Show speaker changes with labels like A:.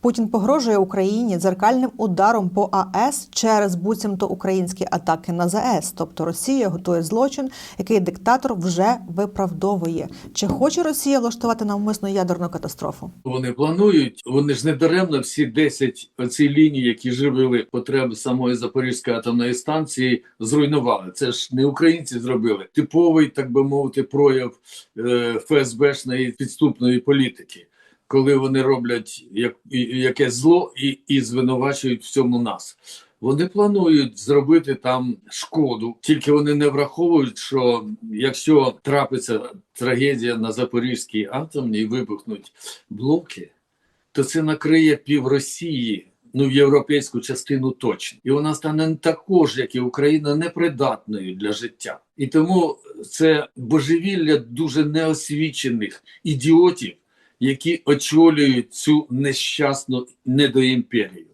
A: Путін погрожує Україні дзеркальним ударом по АЕС через буцімто українські атаки на ЗАЕС. Тобто Росія готує злочин, який диктатор вже виправдовує. Чи хоче Росія влаштувати навмисну ядерну катастрофу?
B: Вони планують, вони ж не даремно всі 10 оці лінії, які живили потреби самої Запорізької атомної станції, зруйнували. Це ж не українці зробили. Типовий, так би мовити, прояв е, ФСБшної підступної політики, коли вони роблять як, якесь зло і, і звинувачують в цьому нас. Вони планують зробити там шкоду, тільки вони не враховують, що якщо трапиться трагедія на Запорізькій атомній, вибухнуть блоки, то це накриє пів Росії, ну в європейську частину точно, і вона стане також, як і Україна, непридатною для життя. І тому це божевілля дуже неосвічених ідіотів, які очолюють цю нещасну недоімперію.